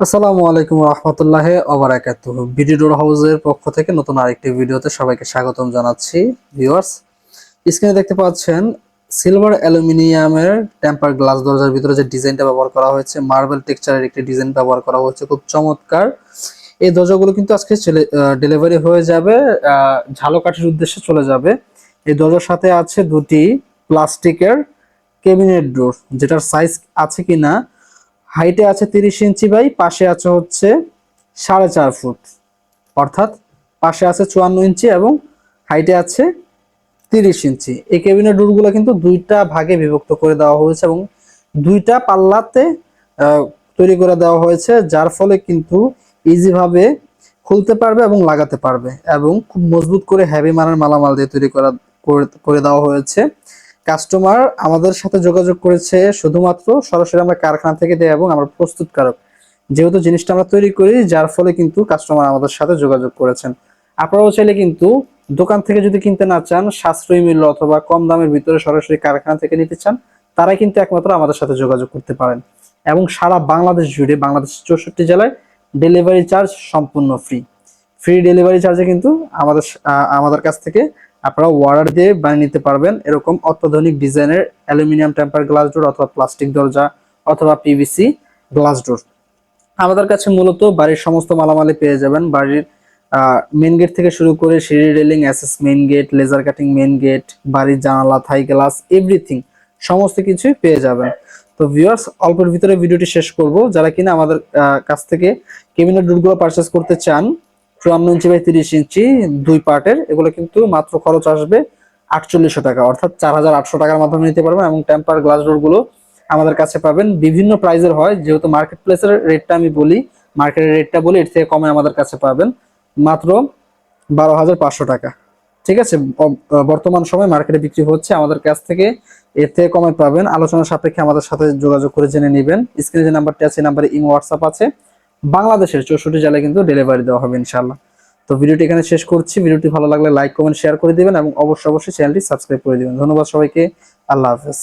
আসসালামু আলাইকুম রহমতুল্লাহ ওবারাকাত বিডি ডোর হাউসের পক্ষ থেকে নতুন আরেকটি ভিডিওতে সবাইকে স্বাগতম জানাচ্ছি। ভিউয়ার্স স্ক্রিনে দেখতে পাচ্ছেন সিলভার অ্যালুমিনিয়ামের টেম্পার গ্লাস দরজার ভিতরে যে ডিজাইনটা ব্যবহার করা হয়েছে মার্বেল টেক্সচারের একটি ডিজাইন ব্যবহার করা হয়েছে, খুব চমৎকার। এই দরজাগুলো কিন্তু আজকে ডেলিভারি হয়ে যাবে ঝালকাঠির উদ্দেশ্যে চলে যাবে। এই দরজার সাথে আছে দুটি প্লাস্টিকের ক্যাবিনেট ডোর যেটার সাইজ আছে কিনা হাইটে আছে তিরিশ ইঞ্চি বাই, পাশে আছে হচ্ছে সাড়ে চার ফুট। অর্থাৎ পাশে আছে চুয়ান্ন ইঞ্চি এবং হাইটে আছে তিরিশ ইঞ্চি। এই ক্যাবিনেট ডোরগুলো কিন্তু দুইটা ভাগে বিভক্ত করে দেওয়া হয়েছে এবং দুইটা পাল্লাতে তৈরি করে দেওয়া হয়েছে, যার ফলে কিন্তু ইজিভাবে খুলতে পারবে এবং লাগাতে পারবে এবং খুব মজবুত করে হ্যাভি মানের মালামাল দিয়ে তৈরি করে- করে দেওয়া হয়েছে। কাস্টমার আমাদের সাথে যোগাযোগ করেছে শুধুমাত্র সরাসরি আমরা কারখানা থেকে দেয় এবং আমরা প্রস্তুতকারক যেহেতু জিনিসটা আমরা তৈরি করি, যার ফলে কিন্তু কাস্টমার আমাদের সাথে যোগাযোগ করেছেন। আপনারাও চাইলে কিন্তু দোকান থেকে যদি কিনতে না চান, সাশ্রয়ী মূল্য অথবা কম দামের ভিতরে সরাসরি কারখানা থেকে নিতে চান, তারাই কিন্তু একমাত্র আমাদের সাথে যোগাযোগ করতে পারেন। এবং সারা বাংলাদেশ জুড়ে, বাংলাদেশের চৌষট্টি জেলায় ডেলিভারি চার্জ সম্পূর্ণ ফ্রি ফ্রি ডেলিভারি চার্জে কিন্তু আমাদের আমাদের কাছ থেকে আপনারা অর্ডার দিয়ে বানিয়ে নিতে পারবেন এরকম অত্যাধুনিক ডিজাইনের অ্যালুমিনিয়াম টেম্পার গ্লাস ডোর অথবা প্লাস্টিক দরজা অথবা পিভিসি গ্লাস ডোর। আমাদের কাছে মূলত বাড়ির সমস্ত মালামালি পেয়ে যাবেন। বাড়ির মেন গেট থেকে শুরু করে সিঁড়ি railing assess main gate laser cutting main gate বাড়ির জানালা থাই গ্লাস এভরিথিং সমস্ত কিছুই পেয়ে যাবেন। তো ভিউয়ার্স অল্পের ভিতরে ভিডিওটি শেষ করব। যারা কিনা আমাদের কাছ থেকে কেবিনেট ডোরগুলো পারচেস করতে চান চুয়ান্ন ইঞ্চি তিরিশ ইঞ্চি দুই পার্টের, এগুলো কিন্তু মাত্র খরচ আসবে আটচল্লিশশো টাকা, অর্থাৎ চার হাজার আটশো টাকার মাধ্যমে নিতে পারবেন এবং টেম্পার গ্লাস ডোরগুলো আমাদের কাছে পাবেন। বিভিন্ন প্রাইজের হয়, যেহেতু মার্কেট প্লেসের রেটটা আমি বলি, মার্কেটের রেটটা বলি, এর থেকে কমে আমাদের কাছে পাবেন। মাত্র বারো হাজার পাঁচশো টাকা। ঠিক আছে বর্তমান সময় মার্কেটে বিক্রি হচ্ছে আমাদের কাছ থেকে, এর থেকে কমে পাবেন। আলোচনা সাপেক্ষে আমাদের সাথে যোগাযোগ করে জেনে নেবেন। স্ক্রিনে যে নাম্বারটি আছে নাম্বারে ইমো, হোয়াটসঅ্যাপ আছে। বাংলাদেশের চৌষট্টি জেলায় কিন্তু ডেলিভারি দেওয়া হবে ইনশাল্লাহ তো ভিডিওটি এখানে শেষ করছি। ভিডিওটি ভালো লাগলে লাইক কমেন্ট শেয়ার করে দিবেন এবং অবশ্যই অবশ্যই চ্যানেলটি সাবস্ক্রাইব করে দিবেন। ধন্যবাদ সবাইকে। আল্লাহ হাফেজ।